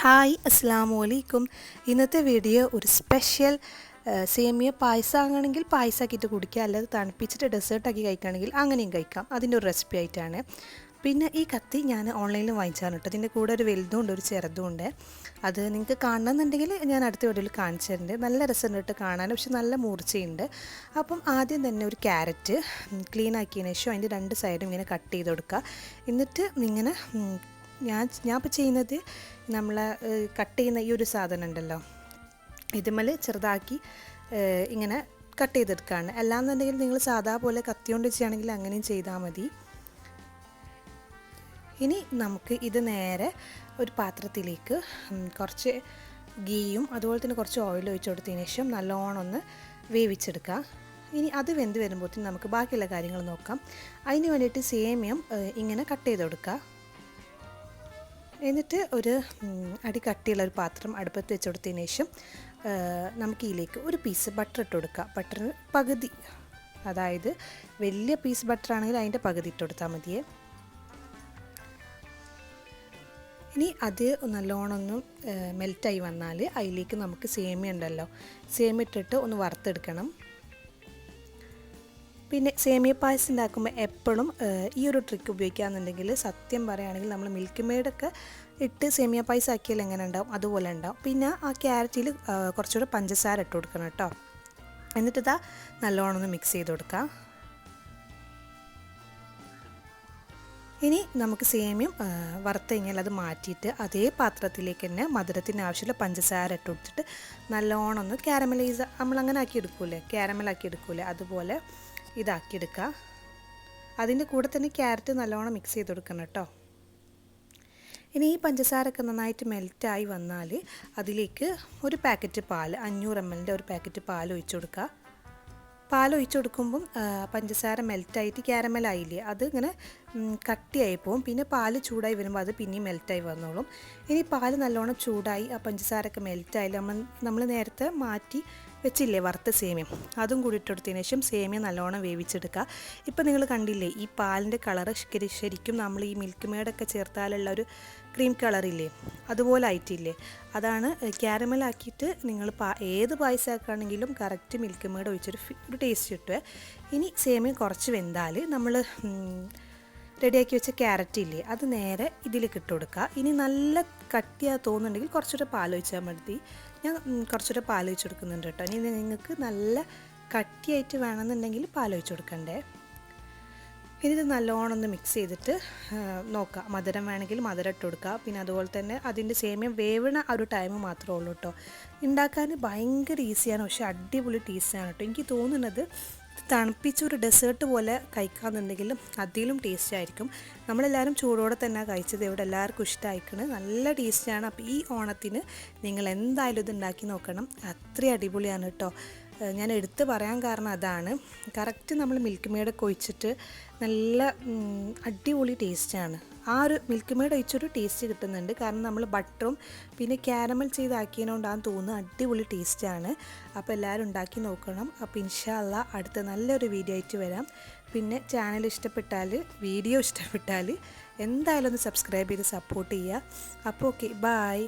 Hi അസ്സാം വലൈക്കും ഇന്നത്തെ വീഡിയോ ഒരു സ്പെഷ്യൽ സേമിയ പായസം ആണെങ്കിൽ പായസമാക്കിയിട്ട് കുടിക്കുക അല്ലാതെ തണുപ്പിച്ചിട്ട് ഡെസേർട്ടാക്കി കഴിക്കുകയാണെങ്കിൽ അങ്ങനെയും കഴിക്കാം. അതിന്റെ ഒരു റെസിപ്പി ആയിട്ടാണ്. പിന്നെ ഈ കത്തി ഞാൻ ഓൺലൈനിൽ വാങ്ങിച്ചാണ് കേട്ടോ. ഇതിന്റെ കൂടെ ഒരു വലുതും ഉണ്ട് ഒരു ചെറുതും ഉണ്ട് അത് നിങ്ങൾക്ക് കാണണമെന്നുണ്ടെങ്കിൽ ഞാൻ അടുത്ത വീഡിയോയിൽ കാണിച്ചിട്ടുണ്ട് നല്ല രസമുണ്ട് കേട്ടോ കാണാൻ. പക്ഷെ നല്ല മൂർച്ചയുണ്ട്. അപ്പം ആദ്യം തന്നെ ഒരു ക്യാരറ്റ് ക്ലീൻ ആക്കിയതിന് ശേഷം അതിന്റെ രണ്ട് സൈഡും ഇങ്ങനെ കട്ട് ചെയ്ത് കൊടുക്കുക. എന്നിട്ട് ഇങ്ങനെ ഞാൻ ഞാൻ ഇപ്പോൾ ചെയ്യുന്നത് നമ്മൾ കട്ട് ചെയ്യുന്ന ഈ ഒരു സാധനം ഉണ്ടല്ലോ. ഇതുമൽ ചെറുതാക്കി ഇങ്ങനെ കട്ട് ചെയ്തെടുക്കുകയാണ് അല്ലാന്നുണ്ടെങ്കിൽ നിങ്ങൾ സാധാ പോലെ കത്തിയോണ്ട് ചെയ്യുകയാണെങ്കിൽ അങ്ങനെയും ചെയ്താൽ മതി. ഇനി നമുക്ക് ഇത് നേരെ ഒരു പാത്രത്തിലേക്ക് കുറച്ച് ഗീയും അതുപോലെ തന്നെ കുറച്ച് ഓയിൽ ഒഴിച്ച് കൊടുത്തതിന് ശേഷം നല്ലോണം ഒന്ന് വേവിച്ചെടുക്കുക. ഇനി അത് വെന്ത് വരുമ്പോഴത്തേക്കും നമുക്ക് ബാക്കിയുള്ള കാര്യങ്ങൾ നോക്കാം. അതിന് വേണ്ടിയിട്ട് സേമിയം ഇങ്ങനെ കട്ട് ചെയ്ത് കൊടുക്കുക. എന്നിട്ട് ഒരു അടി കട്ടിയുള്ള ഒരു പാത്രം അടുപ്പത്ത് വെച്ച് കൊടുത്തതിന് ശേഷം നമുക്ക് ഇതിലേക്ക് ഒരു പീസ് ബട്ടർ ഇട്ട് കൊടുക്കുക ബട്ടറിന് പകുതി. അതായത് വലിയ പീസ് ബട്ടർ ആണെങ്കിൽ അതിന്റെ പകുതി ഇട്ട് കൊടുത്താൽ മതിയേ. ഇനി അത് നല്ലോണം ഒന്ന് മെൽറ്റായി വന്നാൽ അതിലേക്ക് നമുക്ക് സേമിയ ഉണ്ടല്ലോ. സേമിയ ഇട്ടിട്ട് ഒന്ന് വറുത്തെടുക്കണം. പിന്നെ സേമിയ പായസം ഉണ്ടാക്കുമ്പോൾ എപ്പോഴും ഈ ഒരു ട്രിക്ക് ഉപയോഗിക്കുകയെന്നുണ്ടെങ്കിൽ സത്യം പറയുകയാണെങ്കിൽ നമ്മൾ മിൽക്ക് മെയ്ഡൊക്കെ ഇട്ട് സേമിയ പായസം ആക്കിയാൽ എങ്ങനെ ഉണ്ടാവും? അതുപോലെ ഉണ്ടാവും. പിന്നെ ആ ക്യാരറ്റിൽ കുറച്ചുകൂടെ പഞ്ചസാര ഇട്ട് കൊടുക്കണം കേട്ടോ. എന്നിട്ടിതാ നല്ലോണം ഒന്ന് മിക്സ് ചെയ്ത് കൊടുക്കാം. ഇനി നമുക്ക് സേമിയം വറുത്ത് കഴിഞ്ഞാൽ അത് മാറ്റിയിട്ട് അതേ പാത്രത്തിലേക്ക് തന്നെ മധുരത്തിന് ആവശ്യമുള്ള പഞ്ചസാര ഇട്ട് കൊടുത്തിട്ട് നല്ലോണം ഒന്ന് ക്യാരമലൈസ് നമ്മളങ്ങനെ ആക്കി എടുക്കൂലേ ക്യാരമലാക്കി എടുക്കൂലേ അതുപോലെ ഇതാക്കി എടുക്കുക അതിന്റെ കൂടെ തന്നെ ക്യാരറ്റ് നല്ലോണം മിക്സ് ചെയ്ത് കൊടുക്കണം കേട്ടോ. ഇനി ഈ പഞ്ചസാരൊക്കെ നന്നായിട്ട് മെൽറ്റായി വന്നാൽ അതിലേക്ക് ഒരു പാക്കറ്റ് പാൽ അഞ്ഞൂറ് എം എല്ലിന്റെ ഒരു പാക്കറ്റ് പാൽ ഒഴിച്ചു കൊടുക്കുക. പാൽ ഒഴിച്ചു കൊടുക്കുമ്പം പഞ്ചസാര മെൽറ്റായിട്ട് ക്യാരമലായില്ലേ അത് ഇങ്ങനെ കട്ടിയായി പോകും പിന്നെ പാൽ ചൂടായി വരുമ്പോൾ അത് പിന്നെയും മെൽറ്റായി വന്നോളും. ഇനി പാൽ നല്ലോണം ചൂടായി ആ പഞ്ചസാരൊക്കെ മെൽറ്റായി നമ്മൾ നമ്മൾ നേരത്തെ മാറ്റി വെച്ചില്ലേ വറുത്ത സേമിയം? അതും കൂടി ഇട്ടെടുത്തതിന് ശേഷം സേമിയ നല്ലോണം വേവിച്ചെടുക്കുക. ഇപ്പം നിങ്ങൾ കണ്ടില്ലേ ഈ പാലിന്റെ കളറ് ശരിക്കും നമ്മൾ ഈ മിൽക്ക് മേഡൊക്കെ ചേർത്താലുള്ള ഒരു ക്രീം കളറില്ലേ അതുപോലെ ആയിട്ടില്ലേ? അതാണ് ക്യാരമലാക്കിയിട്ട് നിങ്ങൾ പാ ഏത് പായസമാക്കുകയാണെങ്കിലും കറക്റ്റ് മിൽക്ക് മേഡ് ഒഴിച്ചൊരു ഒരു ടേസ്റ്റ് കിട്ടുക. ഇനി സേമിയ കുറച്ച് വെന്താൽ നമ്മൾ റെഡിയാക്കി വെച്ച ക്യാരറ്റ് ഇല്ലേ അത് നേരെ ഇതിലേക്ക് ഇട്ട് ഇനി നല്ല കട്ടിയാ തോന്നുന്നുണ്ടെങ്കിൽ കുറച്ചുകൂടെ പാൽ ഒഴിച്ചാൽ മതി. ഞാൻ കുറച്ചുകൂടെ പാൽ ഒഴിച്ച് കൊടുക്കുന്നുണ്ട് കേട്ടോ. ഇനി നിങ്ങൾക്ക് നല്ല കട്ടിയായിട്ട് വേണമെന്നുണ്ടെങ്കിൽ പാൽ ഒഴിച്ച് കൊടുക്കണ്ടേ ഇനി ഇത് നല്ലോണം ഒന്ന് മിക്സ് ചെയ്തിട്ട് നോക്കുക മധുരം വേണമെങ്കിൽ മധുരം ഇട്ട് കൊടുക്കുക പിന്നെ അതുപോലെ തന്നെ അതിന്റെ സേമിയം വേവണ ഒരു ടൈം മാത്രമേ ഉള്ളൂ കേട്ടോ. ഉണ്ടാക്കാൻ ഭയങ്കര ഈസിയാണ് പക്ഷേ അടിപൊളി ടേസ്റ്റാണ് കേട്ടോ. എനിക്ക് തോന്നുന്നത് തണുപ്പിച്ച ഒരു ഡെസേർട്ട് പോലെ കഴിക്കാമെന്നുണ്ടെങ്കിലും അതിലും ടേസ്റ്റ് ആയിരിക്കും. നമ്മളെല്ലാവരും ചൂടോടെ തന്നെ കഴിച്ചത്. ഇവിടെ എല്ലാവർക്കും ഇഷ്ടമായിക്കണ് നല്ല ടേസ്റ്റാണ് അപ്പോൾ ഈ ഓണത്തിന് നിങ്ങൾ എന്തായാലും ഇത് ഉണ്ടാക്കി നോക്കണം. അത്രയും അടിപൊളിയാണ് കേട്ടോ ഞാൻ എടുത്ത് പറയാൻ കാരണം അതാണ്. കറക്റ്റ് നമ്മൾ മിൽക്ക് മെയ്ഡൊക്കെ ഒഴിച്ചിട്ട് നല്ല അടിപൊളി ടേസ്റ്റാണ് ആ ഒരു മിൽക്ക് മെയ്ഡ് ഒഴിച്ചൊരു ടേസ്റ്റ് കിട്ടുന്നുണ്ട്. കാരണം നമ്മൾ ബട്ടറും പിന്നെ ക്യാരമൽ ചെയ്താക്കിയതുകൊണ്ടാണ് തോന്നുന്നു അടിപൊളി ടേസ്റ്റാണ് അപ്പോൾ എല്ലാവരും ഉണ്ടാക്കി നോക്കണം. അപ്പോൾ ഇൻഷാല്ല അടുത്ത നല്ലൊരു വീഡിയോ ആയിട്ട് വരാം. പിന്നെ ചാനൽ ഇഷ്ടപ്പെട്ടാൽ വീഡിയോ ഇഷ്ടപ്പെട്ടാൽ എന്തായാലും ഒന്ന് സബ്സ്ക്രൈബ് ചെയ്ത് സപ്പോർട്ട് ചെയ്യുക. അപ്പോൾ ഓക്കെ ബായ്